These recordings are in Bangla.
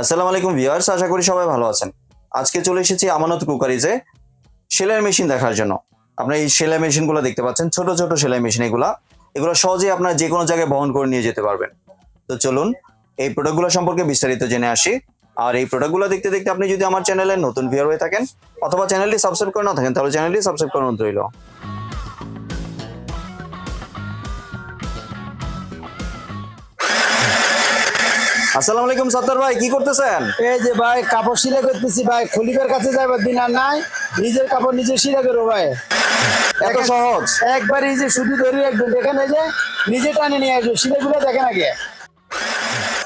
আসসালামু আলাইকুম ভিউয়ার্স, আশা করি সবাই ভালো আছেন। আজকে চলে এসেছি আমানত কুকারিজে সেলাই মেশিন দেখার জন্য। আপনার এই সেলাই মেশিনগুলো দেখতে পাচ্ছেন, ছোট ছোট সেলাই মেশিন এগুলা। এগুলো সহজেই আপনার যে কোনো জায়গায় বহন করে নিয়ে যেতে পারবেন। তো চলুন, এই প্রোডাক্টগুলো সম্পর্কে বিস্তারিত জেনে আসি। আর এই প্রোডাক্টগুলো দেখতে দেখতে আপনি যদি আমার চ্যানেলে নতুন ভিউয়ার হয়ে থাকেন, অথবা চ্যানেলটি সাবস্ক্রাইব করে না থাকেন, তাহলে চ্যানেলটি সাবস্ক্রাইব করে অনুরোধ রইল আসসালামু আলাইকুম সত্তর ভাই কি করতেছেন? এই যে ভাই কাপড় সিলাই করতেছি ভাই খলিফার কাছে দিন আর নাই। নিজের কাপড় নিজে সিলাই করব ভাই। এত সহজ? একবার এই যে শুধু ধরে দেখেন এই যে নিজে টানে নিয়ে আসবে সিলাই গুলো দেখেন আগে।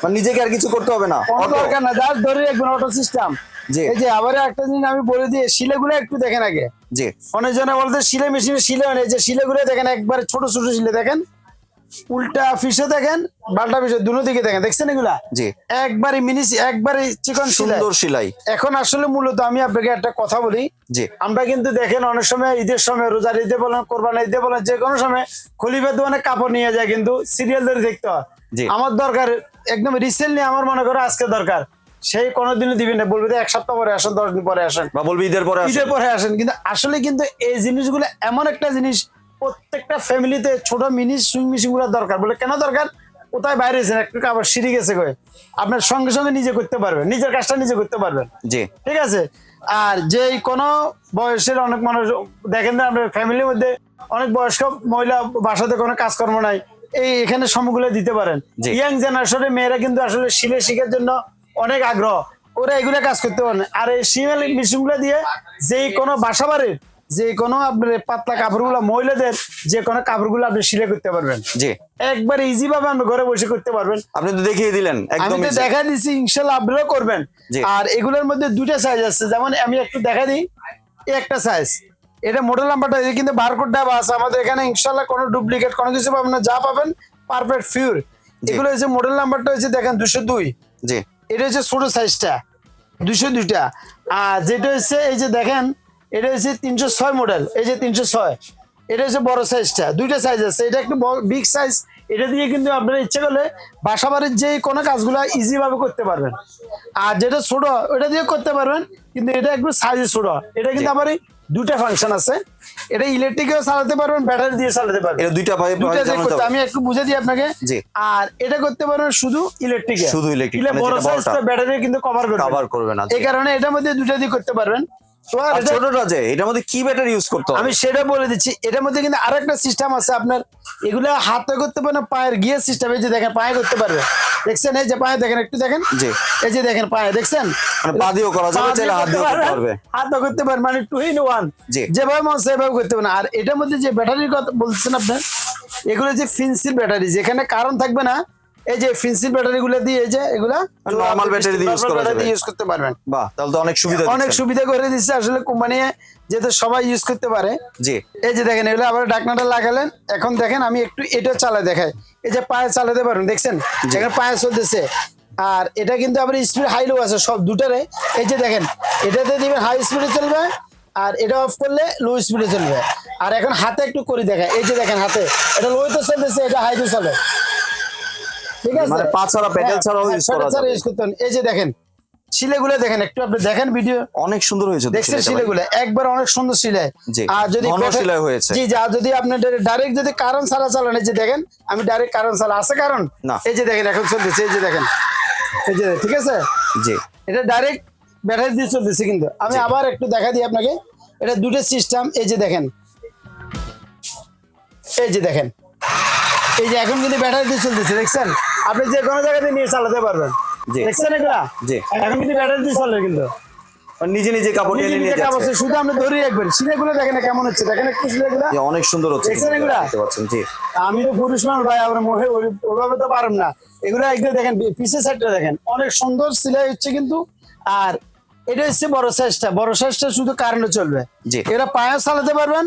মানে নিজেকে আর কিছু করতে হবে না কোনো দরকার না যার ধরে একদম অটো সিস্টেম। এই যে আবার একটা জিনিস আমি বলে দিয়ে সিলাই গুলো একটু দেখেন আগে। জি। অনেকজনে বলতে সিলাই মেশিনে না। এই যে সিলাই গুলো দেখেন একবার ছোট ছোট শিলে দেখেন। উল্টা ফিসে দেখেন বাল্টা ফিসে দুনো দিকে দেখেন দেখছেন এগুলা? জি। একবারই মিনি একবারই চিকন সুন্দর সেলাই। এখন আসলে মূলত আমি আপনাকে একটা কথা বলি। জি। আমরা কিন্তু দেখেন অনেক সময় ঈদের সময় রোজার ঈদে বলেন কোরবানি ঈদে বলেন যে কোনো সময় খলিফের দোকানে কাপড় নিয়ে যায় কিন্তু সিরিয়াল ধরে দেখতে হয়। আমার দরকার একদম রিসেন্টলি আমার মনে করো আজকে দরকার। সেই কোনোদিনও দিবেন না বলবে এক সপ্তাহ পরে আসেন দশ দিন পরে আসেন। বা বলবি ঈদের পরে আসেন। ঈদের পরে আসেন। কিন্তু আসলে কিন্তু এই জিনিসগুলো এমন একটা জিনিস প্রত্যেকটা ফ্যামিলিতে ছোট মিনি সুইং মেশিনগুলো দরকার। বলে কেন দরকার? কোথায় বাইরে গেছেন একটু আবার সিঁড়ি গেছে কয়ে। আপনার সঙ্গে সঙ্গে নিজে করতে পারবেন। নিজের কাজটা নিজে করতে পারবেন। জি। ঠিক আছে? আর যে কোনো বয়সের অনেক মানুষ দেখেন না আপনার ফ্যামিলির মধ্যে অনেক বয়স্ক মহিলা বাসাতে কোনো কাজকর্ম নাই এই এখানে সময়গুলো দিতে পারেন। ইয়াং জেনারেশনের মেয়েরা কিন্তু আসলে শিলে শিখার জন্য অনেক আগ্রহ। ওরা এগুলো কাজ করতে পারেন। আর এই সিমেল মেশিনগুলো দিয়ে যে কোনো বাসা বাড়ির যে কোনো আপনার পাতলা কাপড়গুলো মহিলাদের যে কোনো কাপড়গুলো আপনি সিলে করতে পারবেন। জি। একবার ইজি ভাবে আপনি ঘরে বসে করতে পারবেন। আপনি তো দেখিয়ে দিলেন আমি একদম তো দেখা দিচ্ছি ইনশাল্লাহ আপনারাও করবেন। আর এগুলোর মধ্যে দুইটা সাইজ আছে যেমন আমি একটু দেখা দিই একটা সাইজ এটা মডেল নাম্বারটা কিন্তু বারকোড দেওয়া আছে আমাদের এখানে ইনশাল্লাহ কোনো ডুপ্লিকেট কোনো কিছু পাবেন না যা পাবেন পারফেক্ট ফিউর এগুলো হচ্ছে মডেল নাম্বারটা হচ্ছে দেখেন দুশো দুই। জি। এটা হচ্ছে ছোট সাইজটা দুশো দুইটা। আর যেটা হচ্ছে এই যে দেখেন এটা হচ্ছে তিনশো ছয় মডেল এই যে তিনশো ছয়। এটা হচ্ছে বড় সাইজটা দুইটা সাইজ আছে। এটা একটু বিগ সাইজ এটা দিয়ে কিন্তু আপনারা ইচ্ছে করলে বাসা বাড়ির যে কোনো কাজগুলো ইজি ভাবে করতে পারবেন। আর যেটা ছোট ওটা দিয়ে করতে পারবেন কিন্তু এটা একটু সাইজ ছোট। এটা কিন্তু আবার এই দুটা ফাংশন আছে। এটা ইলেকট্রিকেও চালাতে পারবেন ব্যাটারি দিয়ে চালাতে পারবেন। এটা দুইটা ভাবে দুইটা করতে- আমি একটু বুঝে দিই আপনাকে। আর এটা করতে পারবেন শুধু ইলেকট্রিক শুধু electric, মানে বড় যেটা সাইজ বড়টা। ব্যাটারি কিন্তু কভার করবে। কভার করবে না এই কারণে এটার মধ্যে দুটো দিয়ে করতে পারবেন। ছোটটা যে এটার মধ্যে কি ব্যাটারি ইউজ করতে আমি সেটা বলে দিচ্ছি এটার মধ্যে কিন্তু আরেকটা সিস্টেম আছে আপনার। এগুলো হাতে করতে পারেন পায়ের গিয়ে সিস্টেম এই যে দেখেন পায়ে করতে পারবে। দেখছেন? এই যে পায়ে দেখেন একটু দেখেন। জি। এই যে দেখেন পায়ে দেখছেন? মানে পা দিয়েও করা যাবে চাইলে হাত দিয়েও করতে পারবে। হাত করতে মানে টু ইন ওয়ান জি। যেভাবে মন সেভাবে করতে পারেন আর এটার মধ্যে যে ব্যাটারির কথা বলছেন আপনার এগুলো যে ফিনসিল ব্যাটারি যেখানে কারণ থাকবে না এই যে ফিনসিল ব্যাটারি গুলো দিয়ে এই যে এগুলা normal battery দিয়ে use করা যাবে। ইউজ করতে পারবেন। বাহ তাহলে তো অনেক সুবিধা অনেক সুবিধা করে দিচ্ছে। আসলে কোম্পানি যাতে সবাই ইউজ করতে পারে জি। এই যে দেখেন এগুলো আবার ডাকনাটা লাগালেন। এখন দেখেন আমি একটু এটা চালা দেখাই। এই যে পায়ে চালাতে পারবেন দেখছেন? যেখানে পায়ে চলতেছে। আর এটা কিন্তু আবার স্পিড হাই লো আছে সব দুটারে। এই যে দেখেন এটাতে দিবেন হাই স্পিডে চলবে আর এটা অফ করলে লো স্পিডে চলবে। আর এখন হাতে একটু করে দেখায় এই যে দেখেন হাতে। এটা লো তো চলতেছে এটা হাইতে চলে। ঠিক আছে? মানে পা ছাড়া, pedal হ্যাঁ, ছাড়াও হ্যাঁ, করা pedal ছাড়া যাবে। করতে এই যে দেখেন শিলেগুলো দেখেন একটু আপনি দেখেন ভিডিও অনেক সুন্দর হয়েছে দেখছেন একবার অনেক সুন্দর সিলাই আর যদি ঘন হয়েছে। জি যা যদি আপনি ডাইরেক্ট যদি কারণ ছাড়া চালান এই যে দেখেন আমি ডাইরেক্ট কারণ ছাড়া আছে কারণ? এই যে দেখেন এখন চলতেছে এই যে দেখেন। এই যে ঠিক আছে? জি। এটা ডাইরেক্ট ব্যাটারি দিয়ে চলতেছে কিন্তু। আমি আবার একটু দেখা দিই আপনাকে। এটা দুটো সিস্টেম এই যে দেখেন। এই যে দেখেন। এই যে এখন কিন্তু ব্যাটারি দিয়ে চলতেছে দেখছেন? আপনি যে কোনো জায়গাতে নিয়ে চালাতে পারবেন। দেখছেন এগুলা জি। এখন কিন্তু ব্যাটারি দিয়ে চলে কিন্তু। নিজে নিজে কাপড় টেনে নিয়ে কাজ যাচ্ছে। শুধু আপনি ধরে রাখবেন। সিলেগুলো দেখেন কেমন হচ্ছে দেখেন একটু সিলেগুলো অনেক সুন্দর হচ্ছে? দেখতে পাচ্ছেন জি। আমি তো পুরুষ মানুষ ভাই আমরা মহে ওই- ওইভাবে তো পারব না। এগুলো একদম দেখেন পিসের সাইডটা দেখেন। অনেক সুন্দর সিলাই হচ্ছে কিন্তু। আর এটা হচ্ছে বড় সাইজটা বড় সাইজটা শুধু কারেন্টে চলবে। জি। এটা পায়েও চালাতে পারবেন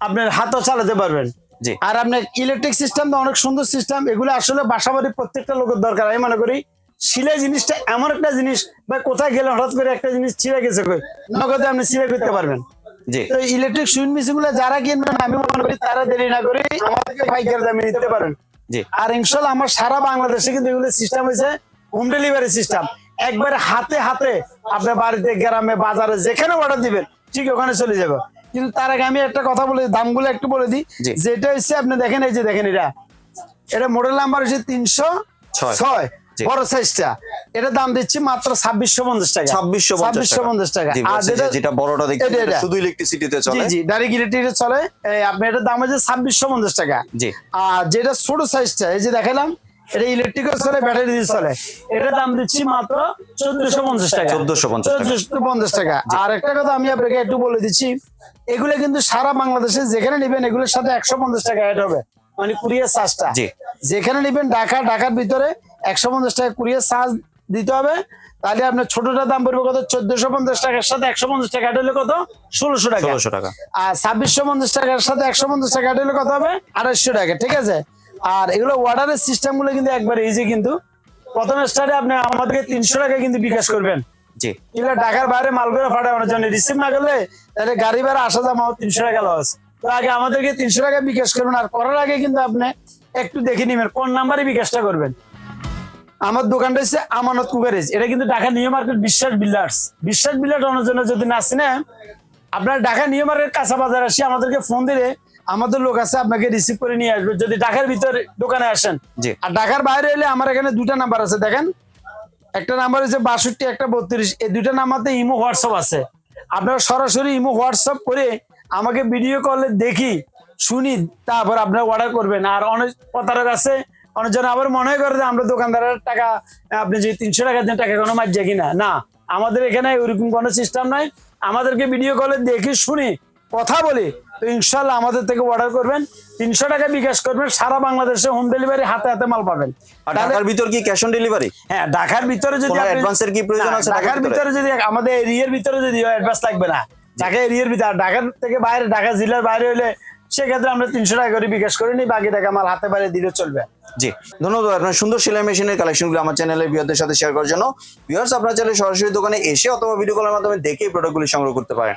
আপনার হাতও চালাতে পারবেন। আর আপনার ইলেকট্রিক সিস্টেম তো অনেক সুন্দর সিস্টেম এগুলো আসলে বাসাবাড়ির প্রত্যেকটা লোকের দরকার আমি মনে করি। সিলাই জিনিসটা এমন একটা জিনিস বা কোথায় গেলে হঠাৎ করে একটা জিনিস ছিঁড়ে গেছে কই নগদে আপনি সিলাই করতে পারবেন। জি। তো ইলেকট্রিক সুইং মেশিনগুলো যারা কিনবেন আমি মনে করি তারা দেরি না করে আমাদেরকে পাইকার দামে নিতে পারেন। আর ইনশাল্লাহ আমার সারা বাংলাদেশে কিন্তু এগুলো সিস্টেম হয়েছে হোম ডেলিভারি সিস্টেম একবারে হাতে হাতে আপনার বাড়িতে গ্রামে বাজারে যেখানে অর্ডার দিবেন ঠিক ওখানে চলে যাবে। কিন্তু তার আগে আমি একটা কথা বলে দামগুলো একটু বলে দিই। যেটা হচ্ছে আপনি দেখেন এই যে দেখেন এটা। এটা মডেল নাম্বার হচ্ছে তিনশো ছয়। বড় সাইজটা এটা দাম দিচ্ছি মাত্র ছাব্বিশশো পঞ্চাশ টাকা। ছাব্বিশশো ছাব্বিশশো পঞ্চাশ টাকা। আর যেটা যেটা বড়টা দেখতে। শুধু ইলেকট্রিসিটিতে চলে। জি ডাইরেক্ট ইলেকট্রিক চলে। আপনি এটার দাম হচ্ছে ছাব্বিশশো পঞ্চাশ টাকা। জি। আর যেটা ছোট সাইজটা এই যে দেখালাম এটা চলে ব্যাটারি দিয়ে চলে। এটা দাম দিচ্ছি মাত্র চোদ্দশো পঞ্চাশ টাকা। 1450 টাকা। চোদ্দশো পঞ্চাশ টাকা। আর একটা কথা আমি আপনাকে একটু বলে দিচ্ছি এগুলো কিন্তু সারা বাংলাদেশে যেখানে নেবেন এগুলোর সাথে একশো পঞ্চাশ টাকা অ্যাড হবে। মানে কুরিয়ার চার্জটা যেখানে নেবেন ঢাকা ঢাকার ভিতরে একশো পঞ্চাশ টাকা কুরিয়ার চার্জ দিতে হবে। তাহলে আপনার ছোটটা দাম পড়বে কত? চোদ্দশো পঞ্চাশ টাকার সাথে একশো পঞ্চাশ টাকা অ্যাড হলে কত? ষোলোশো টাকা। ষোলোশো টাকা। আর ছাব্বিশশো পঞ্চাশ টাকার সাথে একশো পঞ্চাশ টাকা অ্যাড হলে কত হবে? আড়াইশো টাকা ঠিক আছে? আর এগুলো অর্ডারের সিস্টেমগুলো কিন্তু একবার ইজি কিন্তু প্রথম স্টার্টে আপনি আমাদেরকে তিনশো টাকা কিন্তু বিকাশ করবেন। জি। এগুলো ঢাকার বাইরে মালগুলো ফাটানোর জন্য। রিসিভ না করলে তাহলে গাড়ি ভাড়া আসা যাওয়া তিনশো টাকা লস তো আগে আমাদেরকে তিনশো টাকা বিকাশ করবেন আর করার আগে কিন্তু আপনি একটু দেখে নেবেন কোন নাম্বারে বিকাশটা করবেন। আমার দোকানটা হচ্ছে আমানত কুকারেজ। এটা কিন্তু Dhaka new market Biswas builders. Biswas builders আনার জন্য যদি না আসেন আপনার ঢাকা নিউ মার্কেট কাঁচা বাজার আসি আমাদেরকে ফোন দিলে আমাদের লোক আছে আপনাকে রিসিভ করে নিয়ে আসবে। যদি ঢাকার ভিতরে দোকানে আসেন আর ঢাকার বাইরে এলে আমার এখানে দুটা নাম্বার আছে দেখেন। একটা নাম্বার হচ্ছে বাষট্টি একটা বত্রিশ। এই দুইটা নাম্বারতে ইমো হোয়াটসঅ্যাপ আছে। আপনারা সরাসরি ইমো হোয়াটসঅ্যাপ করে আমাকে ভিডিও কলে দেখি শুনি তারপর আপনারা অর্ডার করবেন। আর অনেক প্রতারক আছে অনেকজন আবার মনে করে যে আমরা দোকানদারের টাকা আপনি যে তিনশো টাকা দেন টাকা কোনো মার্জে কিনা। না আমাদের এখানে ওইরকম কোনো সিস্টেম নাই। আমাদেরকে ভিডিও কলে দেখি শুনি কথা বলি। তো ইনশাল্লাহ আমাদের থেকে অর্ডার করবেন। তিনশো টাকা বিকাশ করবেন সারা বাংলাদেশে হোম ডেলিভারি হাতে হাতে মাল পাবেন। ঢাকার ভিতর কি ক্যাশ অন ডেলিভারি হ্যাঁ ঢাকার ভিতরে যদি অ্যাডভান্সের কি প্রয়োজন আছে ঢাকার ভিতরে? যদি আমাদের এরিয়ার ভিতরে যদি অ্যাডভান্স লাগবে না। ঢাকা এরিয়ার ভিতরে ঢাকার থেকে বাইরে ঢাকা জেলার বাইরে হলে সেক্ষেত্রে আমরা তিনশো টাকা করে বিকাশ করে নিই বাকি টাকা আমার হাতে বাইরে দিলে চলবে। জি। ধন্যবাদ আপনার সুন্দর সেলাই মেশিনের কালেকশনগুলো আমার চ্যানেলের ভিউয়ারদের সাথে শেয়ার করার জন্য। ভিউয়ার্স আপনার চ্যানেলে সরাসরি দোকানে এসে অথবা ভিডিও কলের মাধ্যমে দেখে প্রোডাক্টগুলি সংগ্রহ করতে পারেন।